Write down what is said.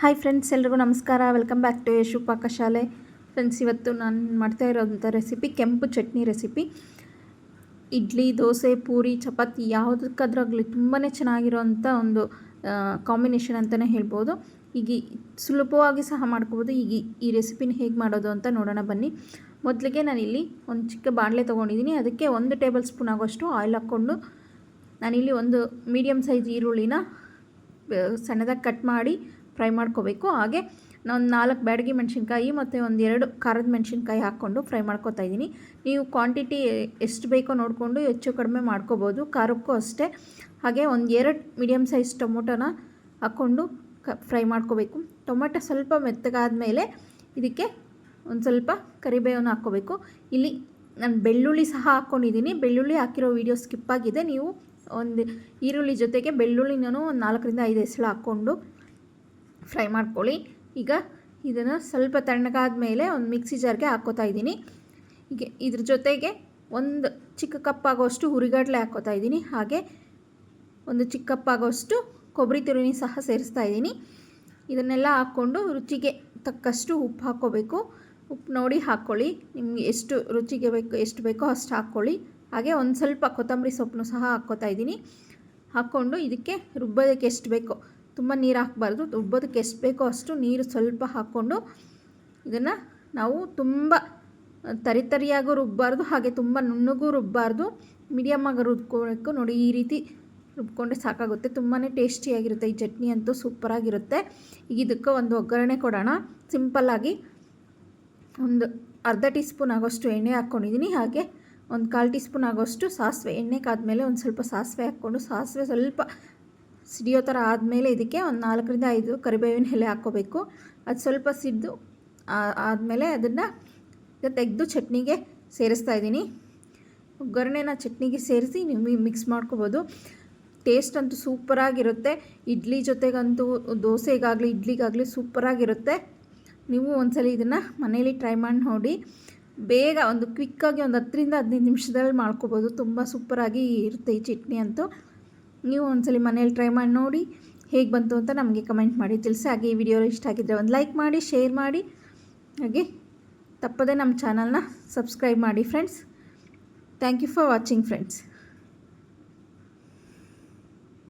Hi friends ಎಲ್ರಿಗೂ ನಮಸ್ಕಾರ. Welcome back to Yashu Pakashale friends ಇವತ್ತು ನಾನು ಮಾಡ್ತಾ ಇರೋಂಥ ರೆಸಿಪಿ ಕೆಂಪು ಚಟ್ನಿ ರೆಸಿಪಿ ಇಡ್ಲಿ, ದೋಸೆ, ಪೂರಿ, ಚಪಾತಿ ಯಾವುದಕ್ಕಾದ್ರಾಗಲಿ ತುಂಬಾ ಚೆನ್ನಾಗಿರೋಂಥ ಒಂದು ಕಾಂಬಿನೇಷನ್ ಅಂತಲೇ ಹೇಳ್ಬೋದು. ಈಗ ಸುಲಭವಾಗಿ ಸಹ ಮಾಡ್ಕೋಬೋದು. ಈಗ ಈ- ಈ ರೆಸಿಪಿನ ಹೇಗೆ ಮಾಡೋದು ಅಂತ ನೋಡೋಣ ಬನ್ನಿ. ಮೊದಲಿಗೆ ನಾನಿಲ್ಲಿ ಒಂದು ಚಿಕ್ಕ ಬಾಣಲೆ ತೊಗೊಂಡಿದ್ದೀನಿ. ಅದಕ್ಕೆ ಒಂದು ಟೇಬಲ್ ಸ್ಪೂನ್ ಆಗೋಷ್ಟು ಆಯಿಲ್ ಹಾಕ್ಕೊಂಡು ನಾನಿಲ್ಲಿ ಒಂದು ಮೀಡಿಯಮ್ ಸೈಜ್ ಈರುಳ್ಳಿನ ಸಣ್ಣದಾಗಿ ಕಟ್ ಮಾಡಿ ಫ್ರೈ ಮಾಡ್ಕೋಬೇಕು. ಹಾಗೆ ನಾನು ನಾಲ್ಕು ಬ್ಯಾಡಗಿ ಮೆಣಸಿನ್ಕಾಯಿ ಮತ್ತು ಒಂದು ಎರಡು ಖಾರದ ಮೆಣಸಿನ್ಕಾಯಿ ಹಾಕ್ಕೊಂಡು ಫ್ರೈ ಮಾಡ್ಕೋತಾ ಇದ್ದೀನಿ. ನೀವು ಕ್ವಾಂಟಿಟಿ ಎಷ್ಟು ಬೇಕೋ ನೋಡಿಕೊಂಡು ಹೆಚ್ಚು ಕಡಿಮೆ ಮಾಡ್ಕೋಬೋದು. ಖಾರಕ್ಕೂ ಅಷ್ಟೇ. ಹಾಗೆ ಒಂದು ಎರಡು ಮೀಡಿಯಮ್ ಸೈಜ್ ಟೊಮೊಟೊನ ಹಾಕ್ಕೊಂಡು ಕ ಫ್ರೈ ಮಾಡ್ಕೋಬೇಕು. ಟೊಮೊಟೊ ಸ್ವಲ್ಪ ಮೆತ್ತಗಾದ ಮೇಲೆ ಇದಕ್ಕೆ ಒಂದು ಸ್ವಲ್ಪ ಕರಿಬೇವನ್ನು ಹಾಕ್ಕೋಬೇಕು. ಇಲ್ಲಿ ನಾನು ಬೆಳ್ಳುಳ್ಳಿ ಸಹ ಹಾಕ್ಕೊಂಡಿದ್ದೀನಿ ಬೆಳ್ಳುಳ್ಳಿ ಹಾಕಿರೋ ವೀಡಿಯೋ ಸ್ಕಿಪ್ ಆಗಿದೆ. ನೀವು ಒಂದು ಈರುಳ್ಳಿ ಜೊತೆಗೆ ಬೆಳ್ಳುಳ್ಳಿನೂ ಒಂದು ನಾಲ್ಕರಿಂದ ಐದು ಹೆಸಳು ಹಾಕ್ಕೊಂಡು ಫ್ರೈ ಮಾಡ್ಕೊಳ್ಳಿ. ಈಗ ಇದನ್ನು ಸ್ವಲ್ಪ ತಣ್ಣಗಾದ ಮೇಲೆ ಒಂದು ಮಿಕ್ಸಿ ಜಾರ್ಗೆ ಹಾಕ್ಕೋತಾ ಇದ್ದೀನಿ. ಹೀಗೆ ಇದ್ರ ಜೊತೆಗೆ ಒಂದು ಚಿಕ್ಕ ಕಪ್ಪಾಗೋಷ್ಟು ಹುರಿಗಡಲೆ ಹಾಕ್ಕೋತಾ ಇದ್ದೀನಿ. ಹಾಗೆ ಒಂದು ಚಿಕ್ಕ ಕಪ್ ಆಗೋಷ್ಟು ಕೊಬ್ಬರಿ ತುರಿನಿ ಸಹ ಸೇರಿಸ್ತಾ ಇದ್ದೀನಿ. ಇದನ್ನೆಲ್ಲ ಹಾಕ್ಕೊಂಡು ರುಚಿಗೆ ತಕ್ಕಷ್ಟು ಉಪ್ಪು ಹಾಕ್ಕೋಬೇಕು. ಉಪ್ಪು ನೋಡಿ ಹಾಕ್ಕೊಳ್ಳಿ. ನಿಮಗೆ ಎಷ್ಟು ರುಚಿಗೆ ಬೇಕು, ಎಷ್ಟು ಬೇಕೋ ಅಷ್ಟು ಹಾಕ್ಕೊಳ್ಳಿ. ಹಾಗೆ ಒಂದು ಸ್ವಲ್ಪ ಕೊತ್ತಂಬರಿ ಸೊಪ್ಪನ್ನು ಸಹ ಹಾಕ್ಕೋತಾ ಇದ್ದೀನಿ. ಹಾಕ್ಕೊಂಡು ಇದಕ್ಕೆ ರುಬ್ಬೋದಕ್ಕೆ ಎಷ್ಟು ಬೇಕೋ ತುಂಬ ನೀರು ಹಾಕಬಾರ್ದು. ರುಬ್ಬೋದಕ್ಕೆ ಎಷ್ಟು ಬೇಕೋ ಅಷ್ಟು ನೀರು ಸ್ವಲ್ಪ ಹಾಕ್ಕೊಂಡು ಇದನ್ನು ನಾವು ತುಂಬ ತರಿತರಿಯಾಗೂ ರುಬ್ಬಾರ್ದು, ಹಾಗೆ ತುಂಬ ನುಣ್ಣಗೂ ರುಬ್ಬಾರ್ದು. ಮೀಡಿಯಮ್ಮಾಗಿ ರುಬ್ಕೋಬೇಕು ನೋಡಿ ಈ ರೀತಿ ರುಬ್ಕೊಂಡ್ರೆ ಸಾಕಾಗುತ್ತೆ. ತುಂಬಾ ಟೇಸ್ಟಿಯಾಗಿರುತ್ತೆ. ಈ ಚಟ್ನಿ ಅಂತೂ ಸೂಪರಾಗಿರುತ್ತೆ. ಈಗ ಇದಕ್ಕೆ ಒಂದು ಒಗ್ಗರಣೆ ಕೊಡೋಣ. ಸಿಂಪಲ್ಲಾಗಿ ಒಂದು ಅರ್ಧ ಟೀ ಸ್ಪೂನ್ ಆಗೋಷ್ಟು ಎಣ್ಣೆ ಹಾಕ್ಕೊಂಡಿದ್ದೀನಿ. ಹಾಗೆ ಒಂದು ಕಾಲು ಟೀ ಸ್ಪೂನ್ ಆಗೋಷ್ಟು ಸಾಸಿವೆ. ಎಣ್ಣೆ ಕಾದ್ಮೇಲೆ ಒಂದು ಸ್ವಲ್ಪ ಸಾಸಿವೆ ಹಾಕ್ಕೊಂಡು ಸಾಸಿವೆ ಸ್ವಲ್ಪ ಸಿಡಿಯೋ ಥರ ಆದಮೇಲೆ ಇದಕ್ಕೆ ಒಂದು ನಾಲ್ಕರಿಂದ ಐದು ಕರಿಬೇವಿನ ಎಲೆ ಹಾಕ್ಕೋಬೇಕು. ಅದು ಸ್ವಲ್ಪ ಸಿದ್ದು ಆದಮೇಲೆ ಅದನ್ನು ತೆಗೆದು ಚಟ್ನಿಗೆ ಸೇರಿಸ್ತಾ ಇದ್ದೀನಿ. ಒಗ್ಗರಣೆನ ಚಟ್ನಿಗೆ ಸೇರಿಸಿ ನೀವು ಮಿಕ್ಸ್ ಮಾಡ್ಕೋಬೋದು. ಟೇಸ್ಟ್ ಅಂತೂ ಸೂಪರಾಗಿರುತ್ತೆ. ಇಡ್ಲಿ ಜೊತೆಗಂತೂ ದೋಸೆಗಾಗಲಿ, ಇಡ್ಲಿಗಾಗಲಿ ಸೂಪರಾಗಿರುತ್ತೆ. ನೀವು ಒಂದ್ಸಲ ಇದನ್ನು ಮನೇಲಿ ಟ್ರೈ ಮಾಡಿ ನೋಡಿ. ಬೇಗ ಒಂದು ಕ್ವಿಕ್ಕಾಗಿ ಒಂದು ಹತ್ತರಿಂದ ಹದಿನೈದು ನಿಮಿಷದಲ್ಲಿ ಮಾಡ್ಕೋಬೋದು. ತುಂಬ ಸೂಪರಾಗಿ ಇರುತ್ತೆ ಈ ಚಟ್ನಿ ಅಂತೂ. ನೀವು ಒಂದ್ಸಲ ಮನೇಲಿ ಟ್ರೈ ಮಾಡಿ ನೋಡಿ ಹೇಗೆ ಬಂತು ಅಂತ ನಮಗೆ ಕಮೆಂಟ್ ಮಾಡಿ. ತಿಳಿಸಿ, ಹಾಗೆ ಈ ವಿಡಿಯೋ ಇಷ್ಟ ಆಗಿದ್ದರೆ ಒಂದು ಲೈಕ್ ಮಾಡಿ ಶೇರ್ ಮಾಡಿ. ಹಾಗೆ ತಪ್ಪದೇ ನಮ್ಮ ಚಾನಲ್ನ ಸಬ್ಸ್ಕ್ರೈಬ್ ಮಾಡಿ friends thank you for watching friends